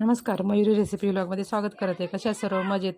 नमस्कार मयुरी रेसिपी ब्लॉगमध्ये स्वागत करत. आहे कशा सर्व मजेत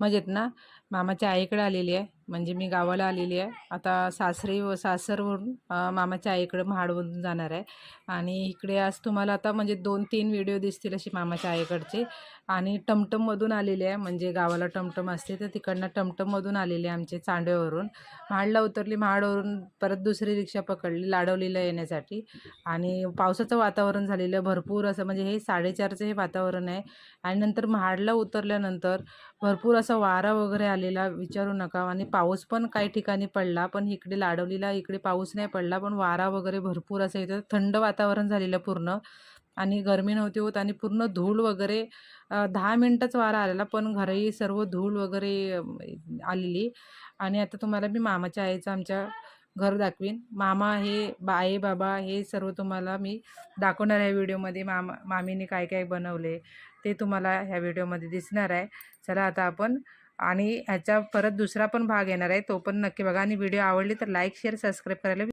मजेत ना? मामाच्या आईकडे आलेली आहे. म्हणजे मी गावाला आलेली आहे. आता सासरी व सासरवरून मामाच्या आईकडे महाडवरून जाणार आहे. आणि इकडे आज तुम्हाला आता म्हणजे दोन तीन व्हिडिओ दिसतील अशी मामाच्या आईकडचे. आणि टमटममधून आलेले आहे म्हणजे गावाला टमटम असते तर तिकडनं टमटममधून आलेले आहे आमचे चांड्यावरून महाडला उतरली महाडवरून परत दुसरी रिक्षा पकडली लाडवलीला येण्यासाठी. आणि पावसाचं वातावरण झालेलं आहे भरपूर असं म्हणजे हे साडेचारचं हे वातावरण आहे. आणि नंतर महाडला उतरल्यानंतर भरपूर असा वारा वगैरे आलेला विचारू नका. आणि पाऊस पण काही ठिकाणी पडला पण इकडे लाडवलीला इकडे पाऊस नाही पडला पण वारा वगैरे भरपूर असं इथं थंड वातावरण झालेलं पूर्ण. आणि गरमी नव्हती होत आणि पूर्ण धूळ वगैरे दहा मिनटंच वारा आलेला पण घरही सर्व धूळ वगैरे आलेली. आणि आता तुम्हाला मी मामाच्या आईचं आमच्या घर दाखवीन. मामा हे आई बाबा हे सर्व तुम्हाला मी दाखवणार आहे व्हिडिओमध्ये. मामा मामीने काय काय बनवले ते तुम्हाला ह्या व्हिडिओमध्ये दिसणार आहे. चला आता आपण आणि ह्याचा परत दुसरा पण भाग येणार आहे. तो पण नक्की बघा. आणि व्हिडिओ आवडली तर लाईक शेअर सबस्क्राईब करायला.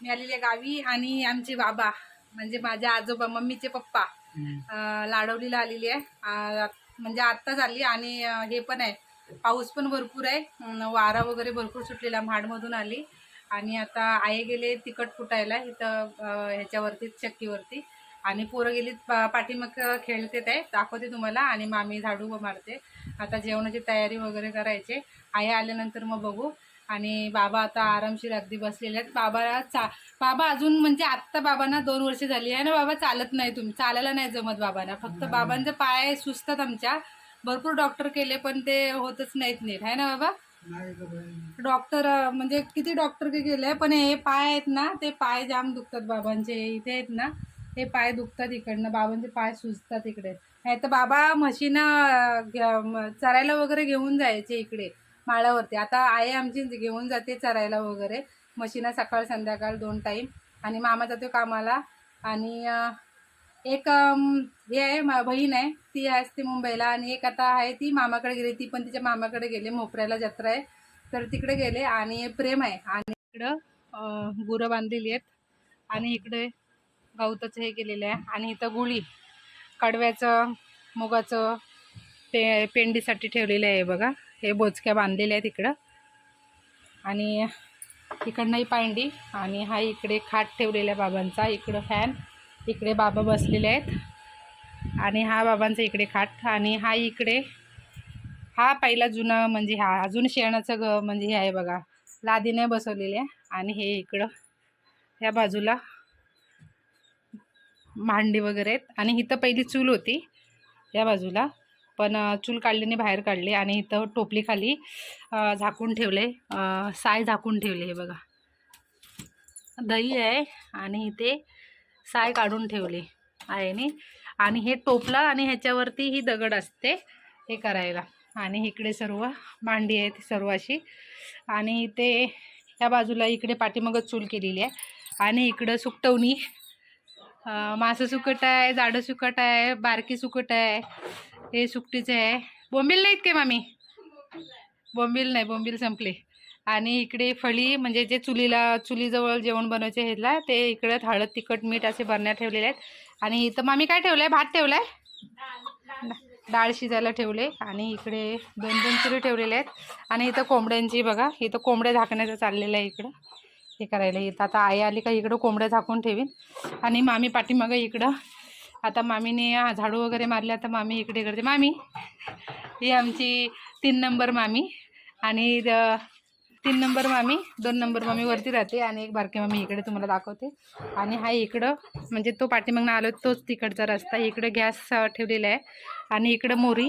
मी आलेली आहे गावी आणि आमचे बाबा म्हणजे माझ्या आजोबा मम्मीचे पप्पा लाडवलीला आलेली आहे. म्हणजे आत्ताच आली आणि हे पण आहे. पाऊस पण भरपूर आहे. वारा वगैरे भरपूर सुटलेला म्हाडमधून आली. आणि आता आई गेले तिखट फुटायला इथं ह्याच्यावरती चक्कीवरती. आणि पोरं गेली पा- पाठीमाग खेळते ते दाखवते तुम्हाला. आणि मामी झाडू मारते. आता जेवणाची तयारी वगैरे करायचे. आई आल्यानंतर मग बघू. आणि बाबा आता आरामशीर अगदी बसलेले आहेत. बाबा चा बाबा अजून म्हणजे आत्ता बाबांना दोन वर्ष झाली आहे ना बाबा? चालत नाही तुम्ही. चालायला नाही जमत बाबांना. फक्त बाबांचे पाय सुचतात आमच्या. भरपूर डॉक्टर केले पण ते होतच नाहीत नीट. आहे ना बाबा? डॉक्टर म्हणजे किती डॉक्टर के गेले पण हे पाय आहेत ना ते पाय जाम दुखतात बाबांचे. इथे आहेत ना हे पाय दुखतात इकडनं. बाबांचे पाय सुजतात इकडे. नाही तर बाबा म्हशीनं घ- म- चरायला वगैरे घेऊन जायचे इकडे माळावरती. आता आई आमची घेऊन जाते चरायला वगैरे. म्हशीना सकाळ संध्याकाळ दोन टाईम आणि मामा जातो कामाला. आणि एक हे आहे मा बहीण आहे. ती असते मुंबईला आणि एक आता आहे ती मामाकडे गेली. ती पण तिच्या मामाकडे गेले. मोपऱ्याला जत्रा आहे. तर तिकडे गेले आणि प्रेम आहे. आणि इकडं गुरं बांधलेली आहेत. आणि इकडे गवताचं हे केलेलं आहे. आणि इथं गुळी कडव्याचं मुगाचं पे पेंडीसाठी ठेवलेलं आहे बघा. हे बोचक्या बांधलेल्या आहेत इकडं. आणि इकडनंही पांडी आणि हा इकडे खाट ठेवलेला आहे बाबांचा. इकडं फॅन. इकडे बाबा बसलेले आहेत. आणि हा बाबांचा इकडे खाट आणि हा इकडे हा पहिला जुना म्हणजे हा अजून शेणाचं ग म्हणजे हे आहे बघा लादीने बसवलेले आहे. आणि हे इकडं ह्या बाजूला भांडी वगैरे आहेत. आणि इथं पहिली चूल होती या बाजूला. पण चूल काढल्याने बाहेर काढले आणि इथं टोपलीखाली झाकून ठेवले. साय झाकून ठेवले हे बघा. दही आहे आणि इथे साय काढून ठेवली आहे नी. आणि हे टोपला आणि ह्याच्यावरती ही दगड असते हे करायला. आणि इकडे सर्व मांडी आहे ती सर्व अशी आणि इथे ह्या बाजूला इकडे पाठीमागं चूल केलेली आहे. आणि इकडं सुकटवणी. मासं सुकट आहे जाडं सुकट आहे बारकी सुकट आहे. हे सुकटीचं आहे. बोंबील नाहीत काय मामी? बोंबील नाही बोंबील संपले. आणि इकडे फळी म्हणजे जे चुलीला चुलीजवळ जेवण बनवायचे ह्याला ते इकडे हळद तिखट मीठ असे बरण्या ठेवलेले आहेत. आणि इथं मामी काय ठेवलं आहे भात ठेवला आहे डाळ शिजायला ठेवले आणि इकडे दोन दोन चुरी ठेवलेले आहेत. आणि इथं कोंबड्यांची बघा इथं कोंबड्या झाकण्याचं चाललेलं आहे इकडं. हे करायला इथं आता आई आली का इकडं कोंबड्या झाकून ठेवीन. आणि मामी पाठीमागं इकडं. आता मामीने झाडू वगैरे मारले आता मामी इकडे करते. मामी ही आमची तीन नंबर मामी. आणि तीन नंबर मामी दोन नंबर मामी वरती राहते आणि एक बारकी मामी इकडे तुम्हाला दाखवते. आणि हा इकडं म्हणजे तो पाठीमागनं आलो तोच तिकडचा रस्ता. इकडं गॅस ठेवलेला आहे आणि इकडं मोरी.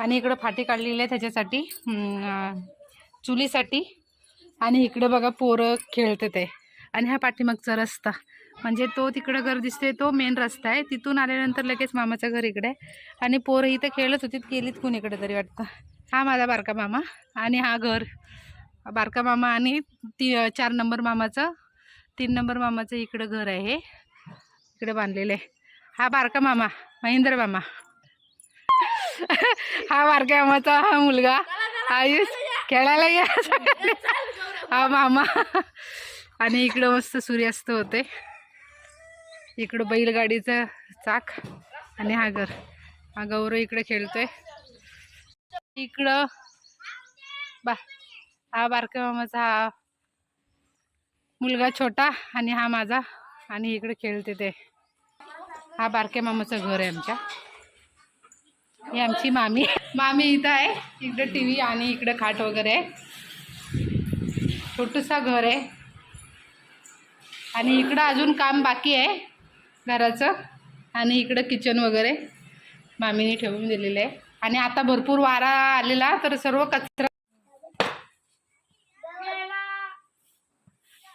आणि इकडं फाटी काढलेली आहे त्याच्यासाठी चुलीसाठी. आणि इकडं बघा पोरं खेळते ते आणि हा पाठीमागचा रस्ता. म्हणजे तो तिकडं घर दिसते तो मेन रस्ता आहे. तिथून आल्यानंतर लगेच मामाचं घर इकडे आहे. आणि पोरं इथं खेळत होती गेलीत कुणीकडे तरी वाटतं. हा माझा बारका मामा आणि हा घर. बारका मामा आणि ती चार नंबर मामाचं तीन नंबर मामाचं इकडं घर आहे. इकडं इकडे बांधलेलं आहे. हा बारका मामा महेंद्र मामा. हा बारका मामाचा हा मुलगा. आयुष खेळायला या. हा मामा. आणि इकडं मस्त सूर्यास्त होते. इकडं बैलगाडीचं चाक आणि हा घर. हा गौरव इकडे खेळतोय. इकडं बा हा बारक्या मामाचा हा मुलगा छोटा आणि हा माझा आणि इकडे खेळते ते. हा बारक्या मामाचं घर आहे आमच्या. ही आमची मामी. मामी इथं आहे. इकडे टी व्ही आणि इकडे खाट वगैरे आहे. छोटूसा घर आहे. आणि इकडं अजून काम बाकी आहे घराचं. आणि इकडं किचन वगैरे मामीने ठेवून दिलेलं आहे. आणि आता भरपूर वारा आलेला तर सर्व कचरा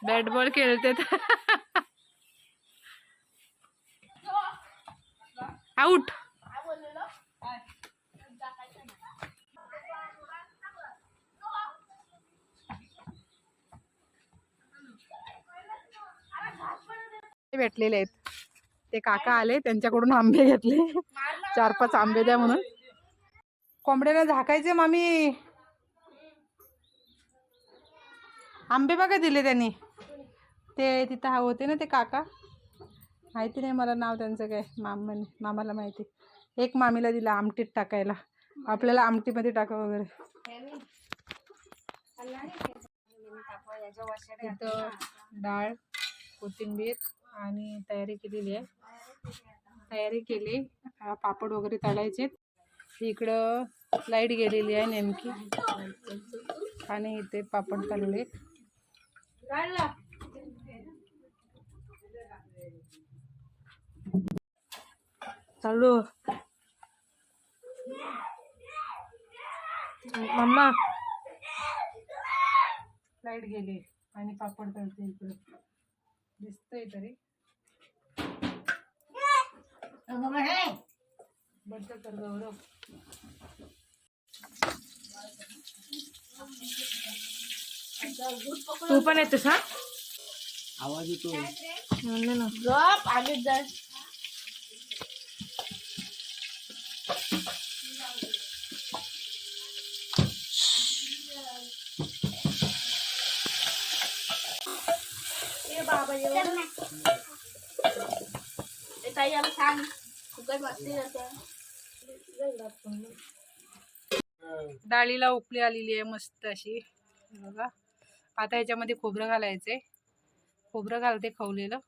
बॅट बॉल खेळते आऊट भेटलेले आहेत. ते काका आले त्यांच्याकडून आंबे घेतले. चार पाच आंबे द्या म्हणून. कोंबड्याला झाकायचे मामी. आंबे बघा दिले त्यांनी. ते तिथं हा होते ना ते काका? माहिती नाही मला नाव त्यांचं काय. मामाने मामाला माहिती. एक मामीला दिला आमटीत टाकायला. आपल्याला आमटीमध्ये टाका वगैरे. तिथं डाळ कोथिंबीर आणि तयारी केलेली आहे. तयारी केली पापड वगैरे तळायचे. इकडं लाइट गेलेली आहे नेमकी. आणि इथे पापड तळले चालू मम्मा लाइट गेली. आणि पापड तळते इकडे. दिसतंय तरी. बंद कर गौरव तू पण येतोस हा? आवाज येतो म्हणलं ना. गप आगीत जाय. बाबा ताई आम्ही डाळीला उकळी आलेली आहे मस्त अशी. बघा. आता याच्यामध्ये खोबरं घालायचंय. खोबरं घालते खवलेलं.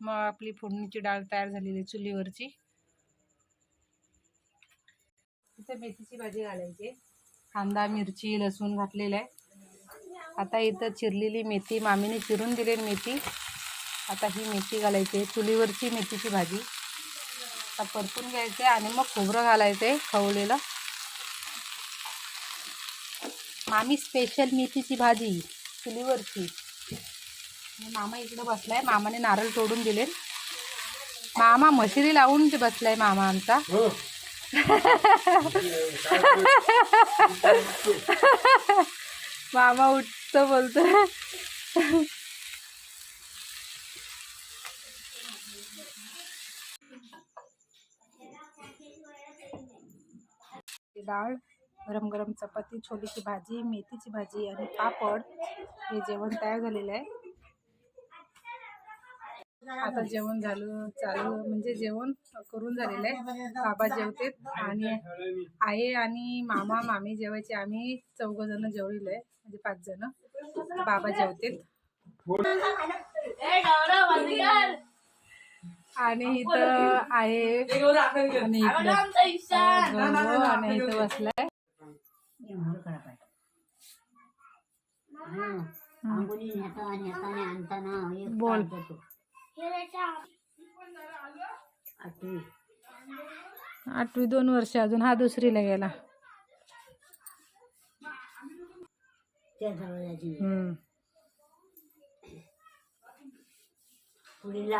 मग आपली फोडणीची डाळ तयार झालेली आहे चुलीवरची. इथे मेथीची भाजी घालायची. कांदा मिरची लसूण घातलेलं आहे. आता इथं चिरलेली मेथी मामीने चिरून दिलेली मेथी. आता ही मेथी घालायची चुलीवरची मेथीची भाजी. आता परतून घ्यायचे आणि मग खोबरं घालायचे खवलेलं मामी स्पेशल मेथीची भाजी चुलीवरची. मामा इकडे बसलाय मामाने नारळ तोडून दिले मामा मशिरी लावून बसलाय मामा आमचा. हो. मामा उठतो बोलतो. डाळ गरम गरम चपाती छोलीची भाजी मेथीची भाजी आणि पापड हे जेवण तयार झालेलं आहे. आता जेवण झालं चालू म्हणजे जेवण करून झालेलं आहे. बाबा जेवते आणि आई आणि मामा मामी जेवायचे. आम्ही चौघ जण जेवलेलो आहे. म्हणजे पाच जण. बाबा जेवते आणि इथं आहे आणि इथं बसलाय. बोल. आठवी आठवी दोन वर्ष अजून हा दुसरीला गेला. हम्म. पुढील